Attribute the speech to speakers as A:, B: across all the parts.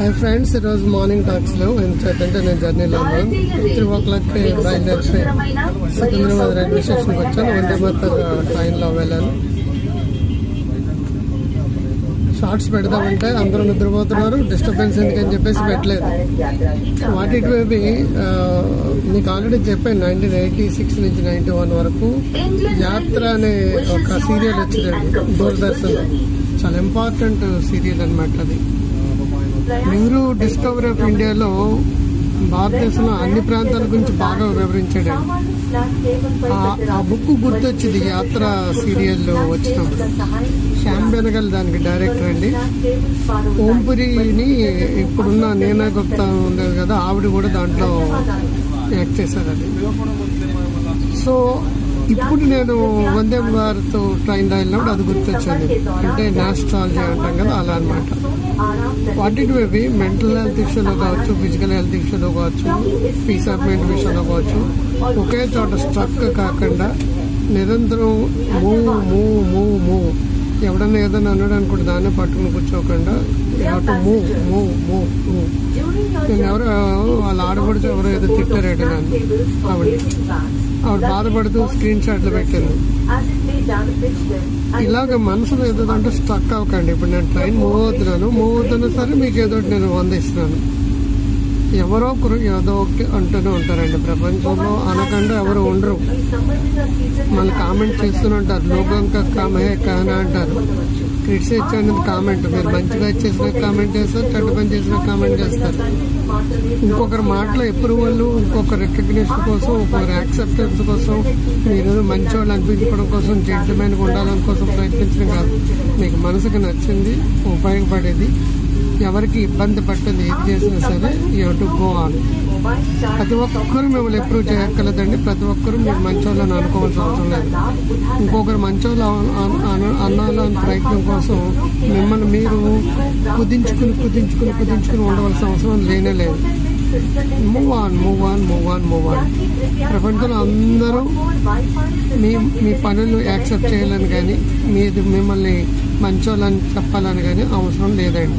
A: Hi friends ఈరోజు morning టాక్స్లో ఏంటంటే నేను జర్నీలో ఉన్నాను. త్రీ ఓ క్లాక్కి బయలుదేరి సికింద్రాబాద్ రైల్వే స్టేషన్కి వచ్చాను. వందే మాతర్ ట్రైన్లో వెళ్ళాను. షార్ట్స్ పెడదామంటే అందరూ నిద్రపోతున్నారు. డిస్టర్బెన్స్ ఎందుకని చెప్పేసి పెట్టలేదు. వాట్ ఇట్ మేబీ మీకు ఆల్రెడీ చెప్పాను నైన్టీన్ ఎయిటీ సిక్స్ నుంచి నైన్టీ వన్ వరకు యాత్ర అనే ఒక సీరియల్ వచ్చిందండి. దూరదర్శన్లో. చాలా ఇంపార్టెంట్ సీరియల్ అనమాట అది. నెహ్రూ డిస్కవరీ ఆఫ్ ఇండియాలో భారతదేశంలో అన్ని ప్రాంతాల గురించి బాగా వివరించాడు ఆ- బుక్ గుర్తొచ్చింది యాత్ర సీరియల్లో వచ్చినప్పుడు శ్యామ్ బెనగల్ దానికి డైరెక్టర్ అండి. ఓంపురిని ఇప్పుడున్న నేనా గుప్తా ఉండేది కదా ఆవిడ కూడా దాంట్లో యాక్ట్ చేశారు అది సో ఇప్పుడు నేను వందే భారత్ ట్రైన్ వెళ్ళినప్పుడు అది గుర్తొచ్చింది అంటే నాస్ట్రాలజీ అంటాం కదా అలా అనమాట వాటి మేబీ మెంటల్ హెల్త్ ఇష్యూలో కావచ్చు ఫిజికల్ హెల్త్ ఇష్యూలో కావచ్చు పీస్ ఆఫ్ మైండ్ విషయంలో కావచ్చు ఒకే చోట స్ట్రక్ కాకుండా నిరంతరం మూవ్ మూవ్ మూవ్ మూవ్ ఎవడన్నా ఏదైనా అన్నాడు అనుకుంటే దాన్నే పట్టుకుని కూర్చోకుండా మూవ్ మూవ్ మూవ్ మూవ్ నేను ఎవరో వాళ్ళ ఆడపడితే ఎవరో ఏదో తిట్టారట నన్ను. ఆవిడ ఆవిడ బాధపడుతూ స్క్రీన్ షాట్లు పెట్టింది ఇలాగ మనసులో ఏదో అంటే స్ట్రక్ అవ్వకండి. ఇప్పుడు నేను ట్రైన్ మూవ్ అవుతున్నాను మూవ్ అవుతున్నా సరే మీకు ఏదో నేను వందిస్తున్నాను ఎవరో ఒకరు ఏదో ఒకటి అంటూనే ఉంటారండి. ప్రపంచంలో అనకుండా ఎవరు ఉండరు. మళ్ళీ కామెంట్ చేస్తూనే ఉంటారు. లోకంక కామే కానా అంటారు. క్రిటిసైజ్ అనేది కామెంట్. మీరు మంచిగా చేసిన కామెంట్ చేస్తారు చెడ్డ పని చేసిన కామెంట్ చేస్తారు. ఇంకొకరి మాటలు ఎప్పుడు వాళ్ళు ఇంకొక రికగ్నేషన్ కోసం ఇంకొకరి యాక్సెప్టెన్స్ కోసం మీ మంచి వాళ్ళు అనిపించుకోవడం కోసం జెంట్మెన్గా ఉండాలని కోసం ప్రయత్నించడం కాదు. మీకు మనసుకు నచ్చింది ఉపయోగపడేది ఎవరికి ఇబ్బంది పట్టేది ఏది చేసినా సరే యూ టు గో ఆన్ ప్రతి ఒక్కరు మిమ్మల్ని ఎప్రూవ్ చేయక్కర్లేదండి. ప్రతి ఒక్కరు మీరు మంచోళ్ళని అనుకోవాల్సిన అవసరం లేదు. ఇంకొకరు మంచోళ్ళు అన- అన- అనాలని ప్రయత్నం కోసం మిమ్మల్ని మీరు కుదించుకుని కుదించుకుని కుదించుకుని ఉండవలసిన అవసరం లేనే లేదు. Move on move on move on move on ప్రపంచంలో అందరూ మీ మీ పనులు యాక్సెప్ట్ చేయాలని కానీ మీ మిమ్మల్ని మంచోళ్ళని చెప్పాలని కానీ అవసరం లేదండి.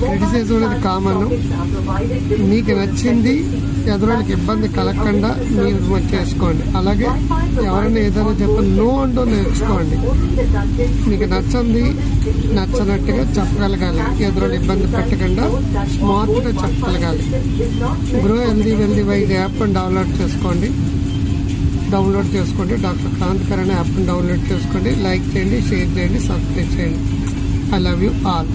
A: క్రిటిసైజ్ అనేది కామన్. మీకు నచ్చింది ఎదురోళ్ళకి ఇబ్బంది కలగకుండా మీరు చేసుకోండి. అలాగే ఎవరైనా ఏదైనా చెప్ప నో అంటూ నేర్చుకోండి. మీకు నచ్చింది నచ్చనట్టుగా చెప్పగలగాలి. ఎదురోళ్ళు ఇబ్బంది పెట్టకుండా స్మార్ట్గా చెప్పగలగాలి. గ్రో హెల్దీ వెల్దీ వైజ్ యాప్ని డౌన్లోడ్ చేసుకోండి. డౌన్లోడ్ చేసుకోండి. డాక్టర్ క్రాంతికర్ అనే యాప్ని డౌన్లోడ్ చేసుకోండి. లైక్ చేయండి షేర్ చేయండి సబ్స్క్రైబ్ చేయండి. I love you all